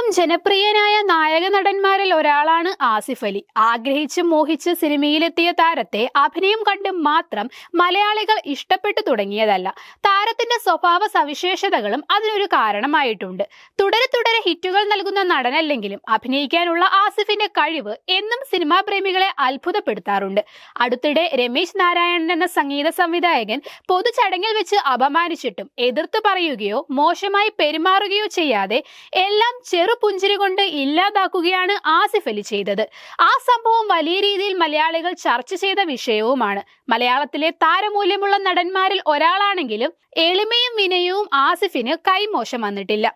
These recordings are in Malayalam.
ഏറ്റവും ജനപ്രിയനായ നായക നടന്മാരിൽ ഒരാളാണ് ആസിഫ് അലി. ആഗ്രഹിച്ച് മോഹിച്ച് സിനിമയിലെത്തിയ താരത്തെ അഭിനയം കണ്ട് മാത്രം മലയാളികൾ ഇഷ്ടപ്പെട്ടു തുടങ്ങിയതല്ല. താരത്തിന്റെ സ്വഭാവ സവിശേഷതകളും അതിനൊരു കാരണമായിട്ടുണ്ട്. തുടരെ തുടരെ ഹിറ്റുകൾ നൽകുന്ന നടനല്ലെങ്കിലും അഭിനയിക്കാനുള്ള ആസിഫിന്റെ കഴിവ് എന്നും സിനിമാ പ്രേമികളെ അത്ഭുതപ്പെടുത്താറുണ്ട്. അടുത്തിടെ രമേശ് നാരായണൻ എന്ന സംഗീത സംവിധായകൻ പൊതുചടങ്ങിൽ വെച്ച് അപമാനിച്ചിട്ടും എതിർത്ത് പറയുകയോ മോശമായി പെരുമാറുകയോ ചെയ്യാതെ എല്ലാം ചെറുപുഞ്ചിരി കൊണ്ട് ഇല്ലാതാക്കുകയാണ് ആസിഫ് അലി ചെയ്തത്. ആ സംഭവം വലിയ രീതിയിൽ മലയാളികൾ ചർച്ച ചെയ്ത വിഷയവുമാണ്. മലയാളത്തിലെ താരമൂല്യമുള്ള നടന്മാരിൽ ഒരാളാണെങ്കിലും എളിമയും വിനയവും ആസിഫിന് കൈമോശം വന്നിട്ടില്ല.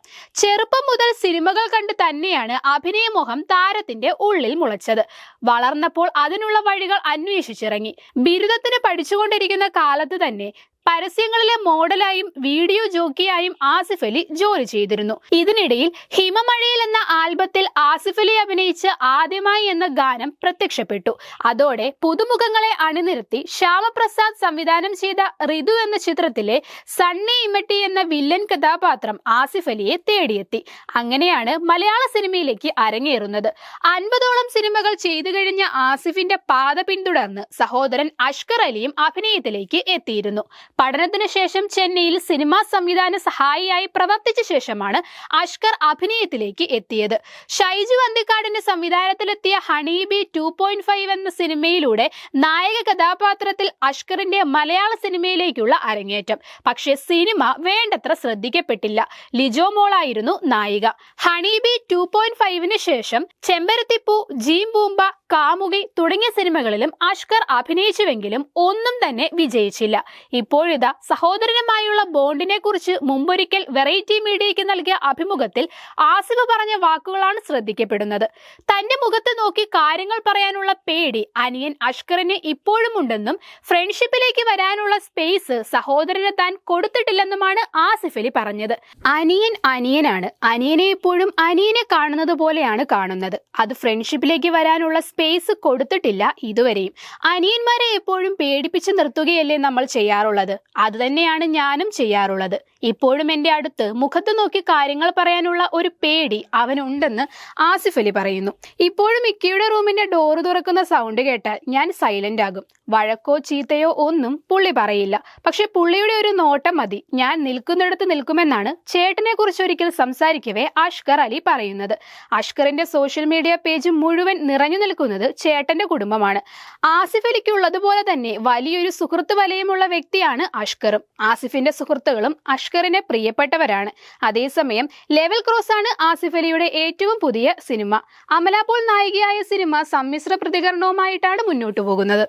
ചെറുപ്പം മുതൽ സിനിമകൾ കണ്ട് തന്നെയാണ് അഭിനയമോഹം താരത്തിന്റെ ഉള്ളിൽ മുളച്ചത്. വളർന്നപ്പോൾ അതിനുള്ള വഴികൾ അന്വേഷിച്ചിറങ്ങി. ബിരുദത്തിന് പഠിച്ചുകൊണ്ടിരിക്കുന്ന കാലത്ത് തന്നെ പരസ്യങ്ങളിലെ മോഡലായും വീഡിയോ ജോക്കിയായും ആസിഫ് അലി ജോലി ചെയ്തിരുന്നു. ഇതിനിടയിൽ ഹിമമഴയിൽ എന്ന ആൽബത്തിൽ ആസിഫ് അലി അഭിനയിച്ച് ആദ്യമായി എന്ന ഗാനം പ്രത്യക്ഷപ്പെട്ടു. അതോടെ പുതുമുഖങ്ങളെ അണിനിരത്തി ശ്യാമപ്രസാദ് സംവിധാനം ചെയ്ത ഋതു എന്ന ചിത്രത്തിലെ സണ്ണി ഇമ്മട്ടി എന്ന വില്ലൻ കഥാപാത്രം ആസിഫ് അലിയെ തേടിയെത്തി. അങ്ങനെയാണ് മലയാള സിനിമയിലേക്ക് അരങ്ങേറുന്നത്. അൻപതോളം സിനിമകൾ ചെയ്തു കഴിഞ്ഞ ആസിഫിന്റെ പാത പിന്തുടർന്ന് സഹോദരൻ അഷ്കർ അലിയും അഭിനയത്തിലേക്ക് എത്തിയിരുന്നു. പഠനത്തിന് ശേഷം ചെന്നൈയിൽ സിനിമാ സംവിധാന സഹായിയായി പ്രവർത്തിച്ച ശേഷമാണ് അഷ്കർ അഭിനയത്തിലേക്ക് എത്തിയത്. ഷൈജു അന്തിക്കാടിന്റെ സംവിധാനത്തിലെത്തിയ honey bee two point five എന്ന സിനിമയിലൂടെ നായക കഥാപാത്രത്തിൽ അഷ്കറിന്റെ മലയാള സിനിമയിലേക്കുള്ള അരങ്ങേറ്റം. പക്ഷേ സിനിമ വേണ്ടത്ര ശ്രദ്ധിക്കപ്പെട്ടില്ല. ലിജോ മോളായിരുന്നു നായിക. ഹണീബി ടു പോയിന്റ് ഫൈവിന് ശേഷം ചെമ്പരത്തിപ്പൂ ജീം ബൂമ്പ കാമുകി തുടങ്ങിയ സിനിമകളിലും അഷ്കർ അഭിനയിച്ചുവെങ്കിലും ഒന്നും തന്നെ വിജയിച്ചില്ല. ഇപ്പോഴിതാ സഹോദരനുമായുള്ള ബോണ്ടിനെ കുറിച്ച് മുമ്പൊരിക്കൽ വെറൈറ്റി മീഡിയയ്ക്ക് നൽകിയ അഭിമുഖത്തിൽ ആസിഫ് പറഞ്ഞ വാക്കുകളാണ് ശ്രദ്ധിക്കപ്പെടുന്നത്. തന്റെ മുഖത്ത് നോക്കി കാര്യങ്ങൾ പറയാനുള്ള പേടി അനിയൻ അഷ്കറിന് ഇപ്പോഴും ഉണ്ടെന്നും ഫ്രണ്ട്ഷിപ്പിലേക്ക് വരാനുള്ള സ്പേസ് സഹോദരന് താൻ കൊടുത്തിട്ടില്ലെന്നുമാണ് ആസിഫ് അലി പറഞ്ഞത്. അനിയൻ അനിയനാണ്. അനിയനെ ഇപ്പോഴും അനിയനെ കാണുന്നത് പോലെയാണ് കാണുന്നത്. അത് ഫ്രണ്ട്ഷിപ്പിലേക്ക് വരാനുള്ള സ്പേസ് കൊടുത്തിട്ടില്ല ഇതുവരെയും. അനിയന്മാരെ എപ്പോഴും പേടിപ്പിച്ച് നിർത്തുകയല്ലേ നമ്മൾ ചെയ്യാറുള്ളത്? അത് തന്നെയാണ് ഞാനും ചെയ്യാറുള്ളത്. ഇപ്പോഴും എന്റെ അടുത്ത് മുഖത്ത് നോക്കി കാര്യങ്ങൾ പറയാനുള്ള ഒരു പേടി അവനുണ്ടെന്ന് ആസിഫ് അലി പറയുന്നു. ഇപ്പോഴും ഇക്കയുടെ റൂമിന്റെ ഡോറ് തുറക്കുന്ന സൗണ്ട് കേട്ടാൽ ഞാൻ സൈലന്റ് ആകും. വഴക്കോ ചീത്തയോ ഒന്നും പുള്ളി പറയില്ല. പക്ഷെ പുള്ളിയുടെ ഒരു നോട്ടം മതി. ഞാൻ നിൽക്കുന്നിടത്ത് നിൽക്കുമെന്നാണ് ചേട്ടനെ കുറിച്ച് ഒരിക്കൽ സംസാരിക്കവേ അഷ്കർ അലി പറയുന്നത്. അഷ്കറിന്റെ സോഷ്യൽ മീഡിയ പേജ് മുഴുവൻ നിറഞ്ഞു നിൽക്കുന്നത് ചേട്ടന്റെ കുടുംബമാണ്. ആസിഫ് അലിക്ക് ഉള്ളതുപോലെ തന്നെ വലിയൊരു സുഹൃത്ത് വലയമുള്ള വ്യക്തിയാണ് അഷ്കറും. ആസിഫിന്റെ സുഹൃത്തുക്കളും അഷ്കറിനെ പ്രിയപ്പെട്ടവരാണ്. അതേസമയം ലെവൽ ക്രോസ് ആണ് ആസിഫ് അലിയുടെ ഏറ്റവും പുതിയ സിനിമ. അമലാപോൾ നായികയായ സിനിമ സമ്മിശ്ര പ്രതികരണവുമായിട്ടാണ് മുന്നോട്ടു പോകുന്നത്.